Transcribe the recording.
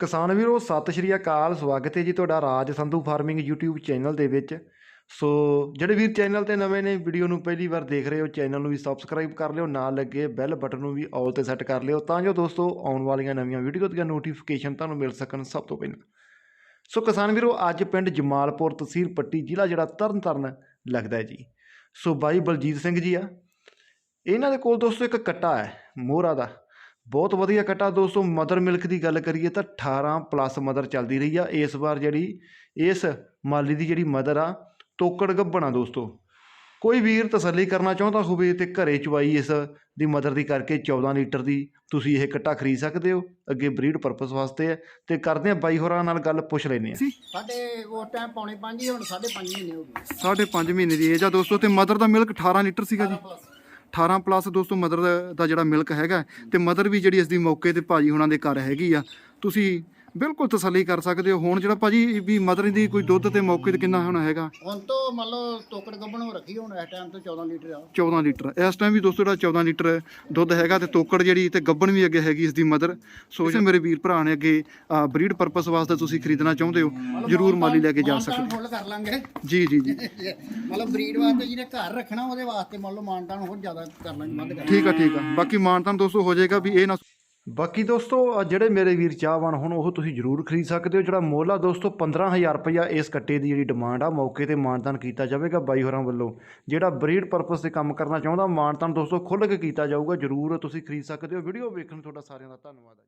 ਕਿਸਾਨ ਵੀਰੋ, ਸਤਿ ਸ਼੍ਰੀ ਅਕਾਲ, ਸਵਾਗਤ ਹੈ ਜੀ ਤੁਹਾਡਾ Raj Sandhu farming YouTube channel ਦੇ ਵਿੱਚ। ਸੋ ਜਿਹੜੇ ਵੀਰ ਚੈਨਲ ਤੇ ਨਵੇਂ ਨੇ, ਵੀਡੀਓ ਨੂੰ ਪਹਿਲੀ ਵਾਰ ਦੇਖ ਰਹੇ ਹੋ, ਚੈਨਲ ਨੂੰ ਵੀ ਸਬਸਕ੍ਰਾਈਬ ਕਰ ਲਿਓ, ਨਾਲ ਲੱਗੇ ਬੈਲ ਬਟਨ ਨੂੰ ਵੀ ਆਲ ਤੇ ਸੈੱਟ ਕਰ ਲਿਓ, ਤਾਂ ਜੋ ਦੋਸਤੋ ਆਉਣ ਵਾਲੀਆਂ ਨਵੀਆਂ ਵੀਡੀਓ ਦੀਆਂ ਨੋਟੀਫਿਕੇਸ਼ਨ ਤੁਹਾਨੂੰ ਮਿਲ ਸਕਣ ਸਭ ਤੋਂ ਪਹਿਲਾਂ। ਸੋ ਕਿਸਾਨ ਵੀਰੋ, ਅੱਜ ਪਿੰਡ ਜਮਾਲਪੁਰ ਤਹਿਸੀਲ ਪੱਟੀ, ਜ਼ਿਲ੍ਹਾ ਜਿਹੜਾ ਤਰਨਤਾਰਨ ਲੱਗਦਾ ਹੈ ਜੀ। ਸੋ ਬਾਈ ਬਲਜੀਤ ਸਿੰਘ ਜੀ ਆ। ਇਹਨਾਂ ਦੇ ਕੋਲ ਦੋਸਤੋ ਇੱਕ ਕੱਟਾ ਹੈ, ਮੋਹਰਾ ਦਾ। ਬਹੁਤ ਵਧੀਆ ਕੱਟਾ ਦੋਸਤੋ ਮਦਰ ਮਿਲਕ ਦੀ ਗੱਲ ਕਰੀਏ ਤਾਂ 18 ਪਲੱਸ ਮਦਰ ਚੱਲਦੀ ਰਹੀ ਆ। ਇਸ ਵਾਰ ਜਿਹੜੀ ਇਸ ਮਾਲੀ ਦੀ ਜਿਹੜੀ ਮਦਰ ਆ ਤੋਕੜ ਗੱਭਣਾ ਦੋਸਤੋ। ਕੋਈ ਵੀਰ ਤਸੱਲੀ ਕਰਨਾ ਚਾਹੁੰਦਾ ਹੋਵੇ ਤੇ ਘਰੇ ਚਵਾਈ ਇਸ ਦੀ ਮਦਰ ਦੀ ਕਰਕੇ 14 ਲੀਟਰ ਦੀ ਤੁਸੀਂ ਇਹ ਕੱਟਾ ਖਰੀਦ ਸਕਦੇ ਹੋ। ਅੱਗੇ ਬਰੀਡ ਪਰਪਸ ਵਾਸਤੇ ਹੈ ਤੇ ਕਰਦੇ ਆ ਬਾਈ ਹੋਰਾਂ ਨਾਲ ਗੱਲ ਪੁੱਛ ਲੈਨੇ ਆ। ਸਾਡੇ ਉਸ ਟਾਈਮ ਪੌਣੇ 5 ਹੁਣ 5.5 ਮਹੀਨੇ ਹੋ ਗਏ। ਸਾਢੇ ਪੰਜ ਮਹੀਨੇ ਦੀ ਏਜ ਆ ਦੋਸਤੋ ਤੇ ਮਦਰ ਦਾ ਮਿਲਕ 18 ਲੀਟਰ ਸੀਗਾ ਜੀ। 18 ਪਲੱਸ ਦੋਸਤੋ ਮਦਰ ਦਾ ਜਿਹੜਾ ਮਿਲਕ ਹੈਗਾ ਤੇ ਮਦਰ ਵੀ ਜਿਹੜੀ ਇਸ ਦੀ ਮੌਕੇ ਤੇ ਭਾਜੀ ਹੁਣਾਂ ਦੇ ਘਰ ਹੈਗੀ ਆ। ਤੁਸੀਂ ਬਿਲਕੁਲ ਤਸੱਲੀ ਕਰ ਸਕਦੇ ਹੋ। ਹੁਣ ਜਿਹੜਾ ਭਾਜੀ ਵੀ ਮਦਰ ਦੀ ਕੋਈ ਦੁੱਧ ਤੇ ਮੌਕੇ ਤੇ ਕਿੰਨਾ ਹੋਣਾ ਹੈਗਾ? ਹੁਣ ਤੋਂ ਮੰਨ ਲਓ ਤੋਕੜ ਗੱਬਣ ਹੋ ਰੱਖੀ ਹੁਣ ਇਸ ਟਾਈਮ ਤੋਂ 14 ਲੀਟਰ ਆ। 14 ਲੀਟਰ। ਇਸ ਟਾਈਮ ਵੀ ਦੋਸਤੋ ਜਿਹੜਾ 14 ਲੀਟਰ ਦੁੱਧ ਹੈਗਾ ਤੇ ਤੋਕੜ ਜਿਹੜੀ ਤੇ ਗੱਬਣ ਵੀ ਅੱਗੇ ਹੈਗੀ ਇਸ ਦੀ ਮਦਰ। ਸੋ ਜੇ ਮੇਰੇ ਵੀਰ ਭਰਾ ਨੇ ਅੱਗੇ ਬਰੀਡ ਪਰਪਸ ਵਾਸਤੇ ਤੁਸੀਂ ਖਰੀਦਣਾ ਚਾਹੁੰਦੇ ਹੋ ਜਰੂਰ ਮਾਲੀ ਲੈ ਕੇ ਜਾ ਸਕਦੇ ਕਰ ਲਾਂਗੇ। ਜੀ ਜੀ ਜੀ। ਮਤਲਬ ਬਰੀਡ ਵਾਸਤੇ ਜਿਹਨੇ ਘਰ ਰੱਖਣਾ ਉਹਦੇ ਵਾਸਤੇ ਮੰਨ ਲਓ ਮਾਨਤਾਨ ਹੋਰ ਜ਼ਿਆਦਾ ਕਰ ਲਾਂਗੇ ਵੱਧ ਕਰ ਠੀਕ ਆ ਠੀਕ ਆ। ਬਾਕੀ ਮਾਨਤਾਨ ਦੋਸਤੋ ਹੋ ਜਾਏਗਾ ਵੀ ਇਹ ਨਾ ਬਾਕੀ ਦੋਸਤੋ ਜਿਹੜੇ ਮੇਰੇ ਵੀਰ ਚਾਹਵਾਨ ਹੁਣ, ਉਹ ਤੁਸੀਂ ਜ਼ਰੂਰ ਖਰੀਦ ਸਕਦੇ ਹੋ। ਜਿਹੜਾ ਮੁੱਲ ਆ ਦੋਸਤੋ 15000 ਰੁਪਇਆ ਇਸ ਕੱਟੇ ਦੀ ਜਿਹੜੀ ਡਿਮਾਂਡ ਆ, ਮੌਕੇ ਤੇ ਮਾਨਤਾਨ ਕੀਤਾ ਜਾਵੇਗਾ ਬਾਈ ਹੋਰਾਂ ਵੱਲੋਂ। ਜਿਹੜਾ ਬਰੀਡ ਪਰਪਸ ਤੇ ਕੰਮ ਕਰਨਾ ਚਾਹੁੰਦਾ, ਮਾਨਤਾਨ ਦੋਸਤੋ, ਖੁੱਲ੍ਹ ਕੇ ਕੀਤਾ ਜਾਊਗਾ। ਜ਼ਰੂਰ ਤੁਸੀਂ ਖਰੀਦ ਸਕਦੇ ਹੋ। ਵੀਡੀਓ ਵੇਖਣ ਨੂੰ ਤੁਹਾਡਾ ਸਾਰਿਆਂ ਦਾ ਧੰਨਵਾਦ ਹੈ